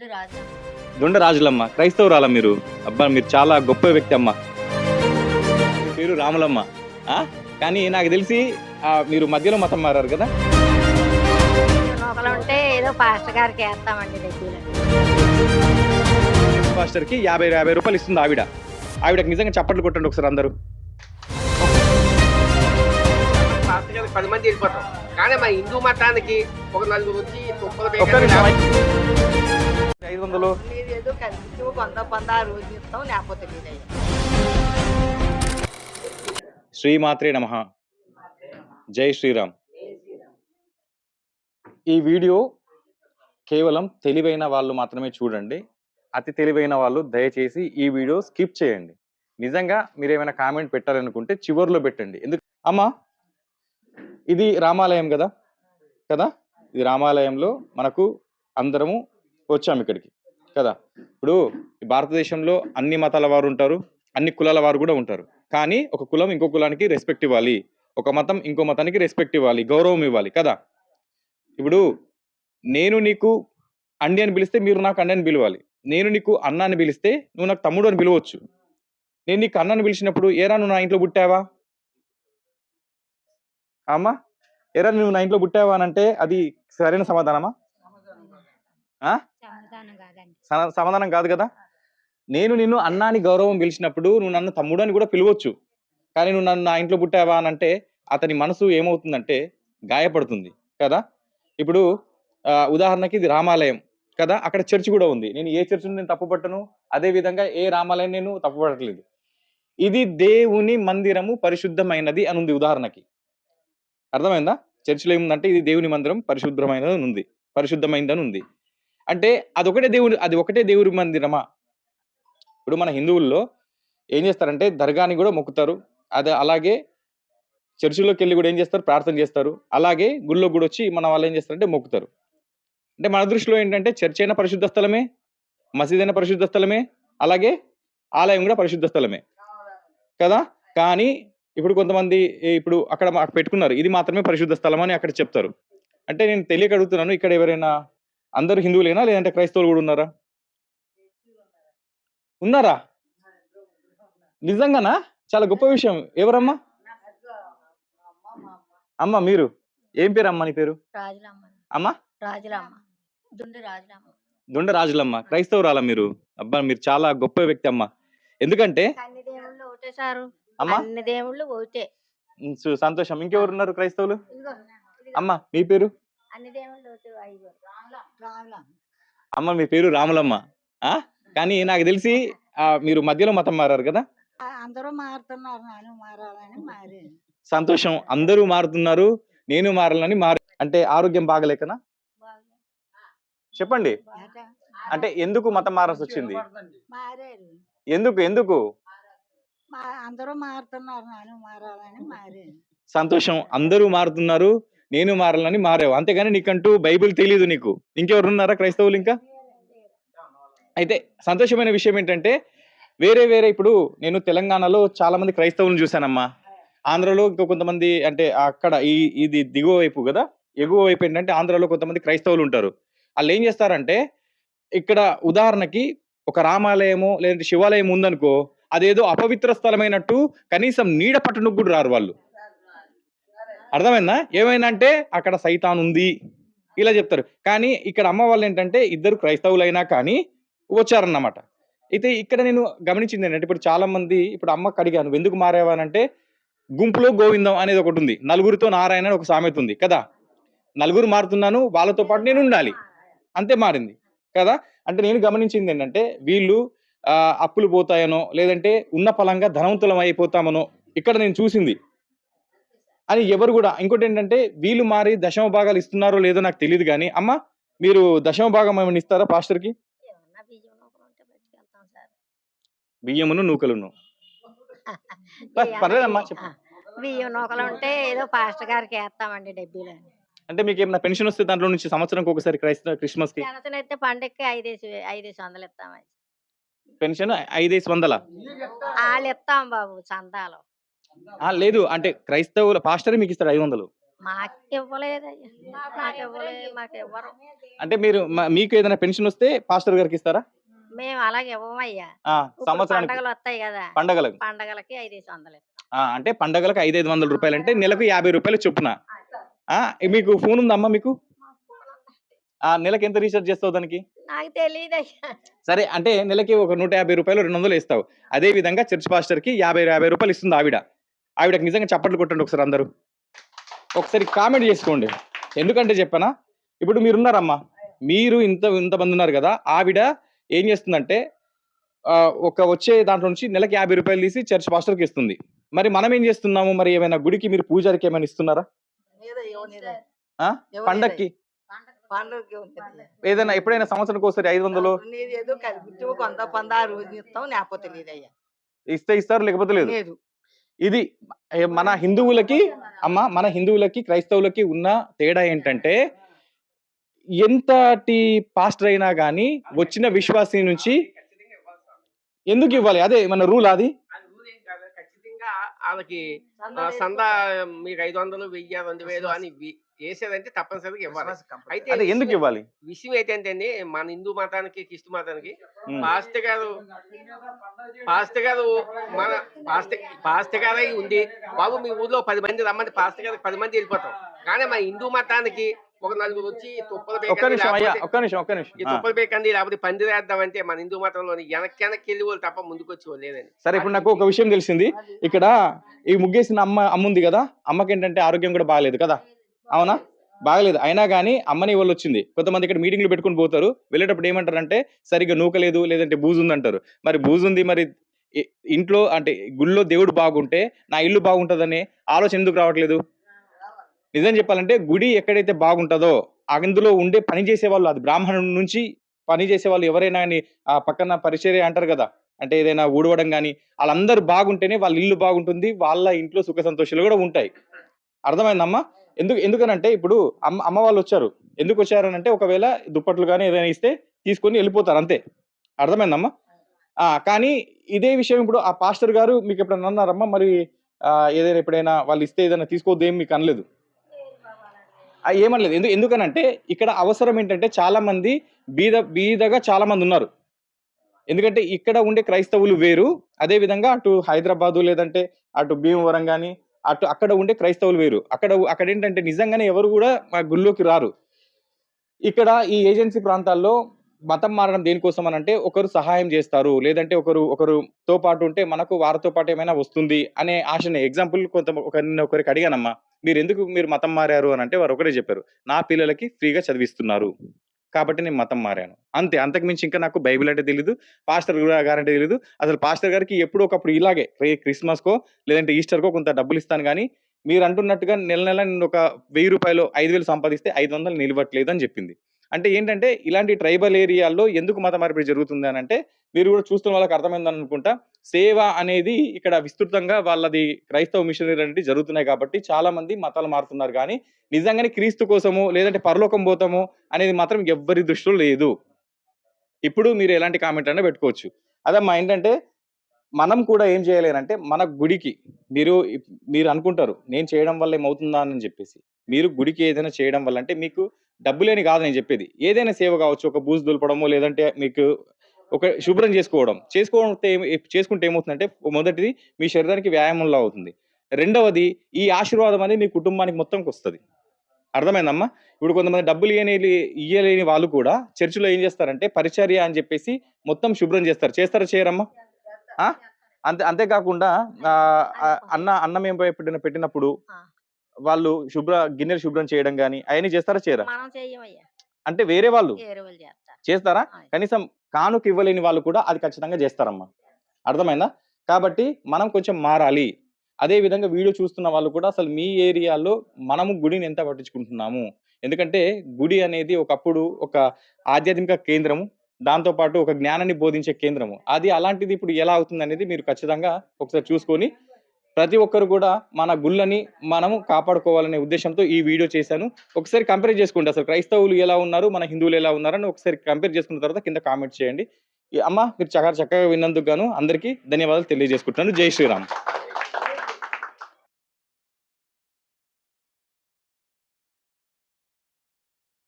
దుండి రాజు దొండ రాజులమ్మ క్రైస్తవురాల మీరు? అబ్బా మీరు చాలా గొప్ప వ్యక్తి అమ్మ. మీ పేరు రాములమ్మ. ఆ? కానీ నాకు తెలిసి మీరు మధ్యలో మతం మారారు కదా? నూకలు ఉంటే ఏదో పాస్టర్ గారికి వేస్తామండి డబ్బులు మాస్టర్కి యాభై యాభై రూపాయలు ఇస్తుంది ఆవిడ. ఆవిడకి నిజంగా చప్పట్లు కొట్టండి ఒకసారి అందరూ. పది మంది వెళ్ళిపోతాం. కానీ మా హిందూ మతానికి ఒక నలుగురు వచ్చి ఐదు వందలు మీరు ఏదో కలిసి కొంత కొంత ఆ రోజు ఇస్తాం లేకపోతే లేదయ్యా శ్రీమాత్రే నమ. జై శ్రీరామ్. ఈ వీడియో కేవలం తెలివైన వాళ్ళు మాత్రమే చూడండి. అతి తెలివైన వాళ్ళు దయచేసి ఈ వీడియో స్కిప్ చేయండి. నిజంగా మీరు ఏమైనా కామెంట్ పెట్టాలనుకుంటే చివర్లో పెట్టండి. ఎందుకు? అమ్మా ఇది రామాలయం కదా? కదా? ఇది రామాలయంలో మనకు అందరము వచ్చాము ఇక్కడికి కదా? ఇప్పుడు ఈ భారతదేశంలో అన్ని మతాల వారు ఉంటారు అన్ని కులాల వారు కూడా ఉంటారు. కానీ ఒక కులం ఇంకో కులానికి రెస్పెక్ట్ ఇవ్వాలి. ఒక మతం ఇంకో మతానికి రెస్పెక్ట్ ఇవ్వాలి గౌరవం ఇవ్వాలి కదా? ఇప్పుడు నేను నీకు అండి అని పిలిస్తే మీరు నాకు అండి అని పిలవాలి. నేను నీకు అన్న అని పిలిస్తే నువ్వు నాకు తమ్ముడు అని పిలవచ్చు. నేను నీకు అన్నని పిలిచినప్పుడు ఏరా నువ్వు నా ఇంట్లో పుట్టావా? అమ్మా ఏరా నువ్వు నా ఇంట్లో పుట్టావా అని అంటే అది సరైన సమాధానమా? సమాధానం సమాధానం కాదు కదా? నేను నిన్ను అన్నాని గౌరవం పిలిచినప్పుడు నువ్వు నన్ను తమ్ముడు అని కూడా పిలవచ్చు. కానీ నువ్వు నన్ను నా ఇంట్లో పుట్టావా అని అంటే అతని మనసు ఏమవుతుందంటే గాయపడుతుంది కదా? ఇప్పుడు ఉదాహరణకి ఇది రామాలయం కదా? అక్కడ చర్చ్ కూడా ఉంది. నేను ఏ చర్చ్ నేను తప్పుపట్టను? అదే విధంగా ఏ రామాలయం నేను తప్పుపట్టలేదు. ఇది దేవుని మందిరము పరిశుద్ధమైనది అని ఉంది ఉదాహరణకి. అర్థమైందా? చర్చిలో ఏముందంటే ఇది దేవుని మందిరం పరిశుద్ధమైనది అని ఉంది. పరిశుద్ధమైందని ఉంది. అంటే అదొకటే దేవుని అది ఒకటే దేవుడి మందిరమా? ఇప్పుడు మన హిందువుల్లో ఏం చేస్తారంటే దర్గాని కూడా మొక్కుతారు. అది అలాగే చర్చిలోకి వెళ్ళి కూడా ఏం చేస్తారు? ప్రార్థన చేస్తారు. అలాగే గుళ్ళో కూడా వచ్చి మన వాళ్ళు ఏం చేస్తారంటే మొక్కుతారు. అంటే మన దృష్టిలో ఏంటంటే చర్చ్ అయినా పరిశుద్ధ స్థలమే మసీద్ అయినా పరిశుద్ధ స్థలమే అలాగే ఆలయం కూడా పరిశుద్ధ స్థలమే. కదా? కానీ ఇప్పుడు కొంతమంది ఇప్పుడు అక్కడ పెట్టుకున్నారు. ఇది మాత్రమే పరిశుద్ధ స్థలం అని అక్కడ చెప్తారు. అంటే నేను తెలియక అడుగుతున్నాను. ఇక్కడ ఎవరైనా అందరు హిందువులేనా? లేదంటే క్రైస్తవులు కూడా ఉన్నారా? ఉన్నారా? నిజంగానా? చాలా గొప్ప విషయం. ఎవరమ్మా? అమ్మ మీరు? ఏం పేరు అమ్మ నీ పేరు? అమ్మ? దుండి రాజులమ్మ. క్రైస్తవురాల మీరు? అబ్బా మీరు చాలా గొప్ప వ్యక్తి అమ్మ. ఎందుకంటే? అమ్మ? దేవుళ్ళు సంతోషం. ఇంకెవరు ఉన్నారు క్రైస్తవులు. అమ్మ మీ పేరు? అన్ని దేవుళ్ళు ఒకటే ఐదు రాములమ్మ అమ్మ మీ పేరు రాములమ్మ. ఆ? కానీ నాకు తెలిసి ఆ, మీరు మధ్యలో మతం మారారు కదా? అందరూ మారుతున్నారు. నేను మారాలని మారి సంతోషం. అందరూ మారుతున్నారు. నేను మారాలని మారు అంటే ఆరోగ్యం బాగలేకనా? చెప్పండి. అంటే ఎందుకు మతం మారాల్సి వచ్చింది? మారారు. ఎందుకు ఎందుకు? మా- అందరూ మారుతున్నారు. నేను మారాలని మారి సంతోషం. అందరూ మారుతున్నారు. నేను మారాలని మారావు. అంతేగాని నీకంటూ బైబిల్ తెలియదు నీకు. ఇంకెవరున్నారా క్రైస్తవులు ఇంకా? అయితే సంతోషమైన విషయం ఏంటంటే వేరే వేరే ఇప్పుడు నేను తెలంగాణలో చాలా మంది క్రైస్తవులను చూశానమ్మా. ఆంధ్రలో ఇంకా కొంతమంది అంటే అక్కడ ఈ ఇది దిగువ వైపు కదా? ఎగువ వైపు ఏంటంటే ఆంధ్రలో కొంతమంది క్రైస్తవులు ఉంటారు. వాళ్ళు ఏం చేస్తారంటే ఇక్కడ ఉదాహరణకి ఒక రామాలయము లేదంటే శివాలయం ఉందనుకో అదేదో అపవిత్ర స్థలమైనట్టు కనీసం నీడ పట్టునకు కూడా రారు వాళ్ళు. అర్థమైందా? ఏమైనా అంటే అక్కడ సైతాన్ ఉంది ఇలా చెప్తారు. కానీ ఇక్కడ అమ్మ వాళ్ళు ఏంటంటే ఇద్దరు క్రైస్తవులైనా కానీ వచ్చారన్నమాట. అయితే ఇక్కడ నేను గమనించింది ఏంటంటే ఇప్పుడు చాలా మంది ఇప్పుడు అమ్మకు అడిగాను ఎందుకు మారేవానంటే గుంపులో గోవిందం అనేది ఒకటి ఉంది. నలుగురితో నారాయణ అని ఒక సామెత ఉంది కదా. నలుగురు మారుతున్నాను వాళ్ళతో పాటు నేను ఉండాలి. అంతే మారింది కదా. అంటే నేను గమనించింది ఏంటంటే వీళ్ళు అప్పులు పోతాయనో లేదంటే ఉన్న ఫలంగా ధనవంతులం అయిపోతామనో ఇక్కడ నేను చూసింది. అని ఎవరు కూడా ఇంకోటి ఏంటంటే వీళ్ళు మారి దశమ భాగాలు ఇస్తున్నారో లేదో నాకు తెలియదు కానీ అమ్మ మీరు దశమ భాగం ఏమైనా ఇస్తారా పాస్టర్కి? బియ్యమును నూకలును. పర్లేదమ్మా చెప్పు. బియ్యం నూకలు ఉంటే ఏదో పాస్టర్ గారికి వేస్తామండి డబ్బులు అంటే మీకు ఏమైనా పెన్షన్ వస్తే దాంట్లో నుంచి సంవత్సరంకి ఒకసారి క్రైస్తవ క్రిస్మస్కి జనతనైతే పండక్కి ఐదేసి ఐదేసి వందలు ఇస్తామని పెన్షన్ ఐదేసి వందల? వాళ్ళు ఇస్తాం బాబు చందాలు. లేదు. అంటే క్రైస్తవుల పాస్టర్ మీకు ఇస్తాడు ఐదు వందలు అంటే మీరు మీకు ఏదైనా పెన్షన్ వస్తే పాస్టర్ గారికి ఇస్తారా? మేము అలాగే ఇవ్వమయ్యా. సంవత్సరానికి. పండగలు వస్తాయి కదా. పండగలకు. పండగలకి ఐదేసి వందలు ఇస్తాం. ఆ, అంటే పండగలకు ఐదు ఐదు వందల రూపాయలు అంటే నెలకు యాభై రూపాయలు చొప్పున. ఆ, మీకు ఫోన్ ఉందమ్మా మీకు? ఆ నెలకు ఎంత రీఛార్జ్ చేస్తావు దానికి? నాకు సరే అంటే నెలకి ఒక నూట యాభై రూపాయలు రెండు వందలు ఇస్తావు అదే విధంగా చర్చ్ పాస్టర్కి యాభై యాభై రూపాయలు ఇస్తుంది ఆవిడ. ఆవిడకి నిజంగా చప్పట్లు కొట్టండి ఒకసారి అందరూ. ఒకసారి కామెంట్ చేసుకోండి. ఎందుకంటే చెప్పనా? ఇప్పుడు మీరున్నారమ్మా మీరు ఇంత ఇంతమంది ఉన్నారు కదా ఆవిడ ఏం చేస్తుందంటే ఒక వచ్చే దాంట్లో నుంచి నెలకి యాభై రూపాయలు తీసి చర్చ్ పాస్టర్కి ఇస్తుంది. మరి మనం ఏం చేస్తున్నాము? మరి ఏమైనా గుడికి మీరు పూజారికి ఏమైనా ఇస్తున్నారా? ఆ? పండక్కి? ఏదైనా ఎప్పుడైనా సంవత్సరానికి ఒకసారి ఐదు వందలు? ఇస్తాం ఇస్తారు లేకపోతే లేదు? లేదు. ఇది మన హిందువులకి అమ్మ మన హిందువులకి క్రైస్తవులకి ఉన్న తేడా ఏంటంటే ఎంతటి పాస్టర్ అయినా కానీ వచ్చిన విశ్వాసి నుంచి ఎందుకు ఇవ్వాలి? అదే మన రూల్ అది ఖచ్చితంగా వాళ్ళకి ఆ, సందా మీకు ఐదు వందలు వెయ్యి రెండు వేలు అని వేసేదంటే తప్పనిసరిగా ఇవ్వాలి. అయితే అదే ఎందుకు ఇవ్వాలి? విషయం ఏంటంటే మన హిందూ మతానికి క్రిస్తు మతానికి. పాస్టర్ గారు పాస్టర్ గారు మన పాస్టర్ పాస్టర్ గారే ఉంది. బాబు మీ ఊర్లో పది మంది రమ్మంటే పాస్టర్ గారికి పది మంది వెళ్ళిపోతాం. కానీ మన హిందూ మతానికి ఒక నలుగురు వచ్చి తుప్పలు ఒక్క బేకండి లేకపోతే- ఒక్క నిమిషం ఒక్క నిమిషం. ఈ ఆ, తుప్పలు బేకండి లేకపోతే వేద్దామంటే మన హిందూ మతంలోని వెనక్కి వెనక్కి వెళ్ళి వాళ్ళు తప్ప ముందుకు వచ్చి వాళ్ళు లేదండి సరే ఇప్పుడు నాకు ఒక విషయం తెలిసింది. ఇక్కడ ఈ ముగ్గేసిన అమ్మ అమ్మ ఉంది కదా? అమ్మకి ఏంటంటే ఆరోగ్యం కూడా బాగలేదు కదా? అవునా? బాగలేదు. అయినా కానీ అమ్మని వాళ్ళు వచ్చింది. కొంతమంది ఇక్కడ మీటింగ్లు పెట్టుకుని పోతారు. వెళ్ళేటప్పుడు ఏమంటారంటే సరిగ్గా నూకలేదు లేదంటే బూజు ఉంది అంటారు మరి బూజు ఉంది మరి ఇంట్లో అంటే గుళ్ళో దేవుడు బాగుంటే నా ఇల్లు బాగుంటుందనే ఆలోచన ఎందుకు రావట్లేదు? నిజం చెప్పాలంటే గుడి ఎక్కడైతే బాగుంటుందో అందులో ఉండే పని చేసే వాళ్ళు అది బ్రాహ్మణుడి నుంచి పని చేసే వాళ్ళు ఎవరైనా కానీ ఆ పక్కన పరిచర్య అంటారు కదా అంటే ఏదైనా ఊడవడం కానీ వాళ్ళందరూ బాగుంటేనే వాళ్ళ ఇల్లు బాగుంటుంది వాళ్ళ ఇంట్లో సుఖ సంతోషాలు కూడా ఉంటాయి. అర్థమైందమ్మా? ఎందుకు ఎందుకనంటే ఇప్పుడు అమ్మ అమ్మ వాళ్ళు వచ్చారు. ఎందుకు వచ్చారనంటే ఒకవేళ దుప్పట్లు కానీ ఏదైనా ఇస్తే తీసుకొని వెళ్ళిపోతారు అంతే. అర్థమైందమ్మా? కానీ ఇదే విషయం ఇప్పుడు ఆ పాస్టర్ గారు మీకు ఎప్పుడైనా అన్నారమ్మా? మరి ఏదైనా ఎప్పుడైనా వాళ్ళు ఇస్తే ఏదైనా తీసుకోవద్దు ఏం మీకు అనలేదు? ఏమనలేదు. ఎందుకు ఎందుకనంటే ఇక్కడ అవసరం ఏంటంటే చాలా మంది బీద బీదగా చాలా మంది ఉన్నారు. ఎందుకంటే ఇక్కడ ఉండే క్రైస్తవులు వేరు. అదే విధంగా అటు హైదరాబాదు లేదంటే అటు భీమవరం కానీ అటు అక్కడ ఉండే క్రైస్తవులు వేరు. అక్కడ అక్కడ ఏంటంటే నిజంగానే ఎవరు కూడా మా గుళ్ళోకి రారు. ఇక్కడ ఈ ఏజెన్సీ ప్రాంతాల్లో మతం మారడం దేనికోసం అని అంటే ఒకరు సహాయం చేస్తారు. లేదంటే ఒకరు ఒకరుతో పాటు ఉంటే మనకు వారితో పాటు ఏమైనా వస్తుంది అనే ఆశనే. ఎగ్జాంపుల్ కొంత ఒకరిని ఒకరికి అడిగానమ్మా మీరు ఎందుకు మీరు మతం మారారు? అని అంటే వారు ఒకరే చెప్పారు. నా పిల్లలకి ఫ్రీగా చదివిస్తున్నారు. కాబట్టి నేను మతం మారాను. అంతే. అంతకు మించి ఇంకా నాకు బైబిల్ అంటే తెలియదు పాస్టర్ గారంటే తెలియదు అసలు పాస్టర్ గారికి ఎప్పుడో ఒకప్పుడు ఇలాగే క్రిస్మస్కో లేదంటే ఈస్టర్కో కొంత డబ్బులు ఇస్తాను కానీ మీరు అంటున్నట్టుగా నెల నెల నేను ఒక వెయ్యి రూపాయలు ఐదు వేలు సంపాదిస్తే ఐదు వందలు నిలవట్లేదు అని చెప్పింది. అంటే ఏంటంటే ఇలాంటి ట్రైబల్ ఏరియాల్లో ఎందుకు మత మార్పిడి జరుగుతుంది అని అంటే మీరు కూడా చూస్తున్న వాళ్ళకి అర్థమైందని అనుకుంటా సేవ అనేది ఇక్కడ విస్తృతంగా వాళ్ళది క్రైస్తవ మిషనరీ అనేది జరుగుతున్నాయి కాబట్టి చాలా మంది మతాలు మారుతున్నారు. కానీ నిజంగానే క్రీస్తు కోసము లేదంటే పరలోకం పోతాము అనేది మాత్రం ఎవ్వరి దృష్టిలో లేదు. ఇప్పుడు మీరు ఎలాంటి కామెంట్ అయినా పెట్టుకోవచ్చు. అదమ్మా ఏంటంటే మనం కూడా ఏం చేయలేనంటే మన గుడికి మీరు ఇప్- మీరు అనుకుంటారు నేను చేయడం వల్ల ఏమవుతుందా అని చెప్పేసి. మీరు గుడికి ఏదైనా చేయడం వల్ల అంటే మీకు డబ్బులేని కాదు నేను చెప్పేది. ఏదైనా సేవ కావచ్చు ఒక బూజు దులపడము లేదంటే మీకు ఒక శుభ్రం చేసుకోవడం. చేసుకోవడం చేసుకుంటే ఏమవుతుందంటే మొదటిది మీ శరీరానికి వ్యాయామంలో అవుతుంది. రెండవది ఈ ఆశీర్వాదం అనేది మీ కుటుంబానికి మొత్తంకి వస్తుంది. అర్థమైందమ్మా? ఇప్పుడు కొంతమంది డబ్బులు ఇయ్యని ఇయ్యలేని వాళ్ళు కూడా చర్చిలో ఏం చేస్తారంటే పరిచర్య అని చెప్పేసి మొత్తం శుభ్రం చేస్తారు. చేస్తారా చేయరమ్మా? అంతే అంతేకాకుండా అన్న అన్నం ఏం పెట్టిన పెట్టినప్పుడు. వాళ్ళు శుభ్ర గిన్నెలు శుభ్రం చేయడం కానీ అవన్నీ చేస్తారా చేయరా? అంటే వేరే వాళ్ళు? చేస్తారు. కనీసం కానుక ఇవ్వలేని వాళ్ళు కూడా అది ఖచ్చితంగా చేస్తారమ్మా. అర్థమైందా? కాబట్టి మనం కొంచెం మారాలి. అదే విధంగా వీడియో చూస్తున్న వాళ్ళు కూడా అసలు మీ ఏరియాలో మనము గుడిని ఎంత పట్టించుకుంటున్నాము? ఎందుకంటే గుడి అనేది ఒకప్పుడు ఒక ఆధ్యాత్మిక కేంద్రము దాంతో పాటు ఒక జ్ఞానాన్ని బోధించే కేంద్రము. అది అలాంటిది ఇప్పుడు ఎలా అవుతుంది అనేది మీరు ఖచ్చితంగా ఒకసారి చూసుకొని ప్రతి ఒక్కరు కూడా మన గుళ్ళని మనము కాపాడుకోవాలనే ఉద్దేశంతో ఈ వీడియో చేశాను. ఒకసారి కంపేర్ చేసుకోండి అసలు క్రైస్తవులు ఎలా ఉన్నారు మన హిందువులు ఎలా ఉన్నారని ఒకసారి కంపేర్ చేసుకున్న తర్వాత కింద కామెంట్ చేయండి. అమ్మ మీరు చక్కగా చక్కగా విన్నందుకు గాను అందరికీ ధన్యవాదాలు తెలియజేసుకుంటున్నాను. జై శ్రీరామ్.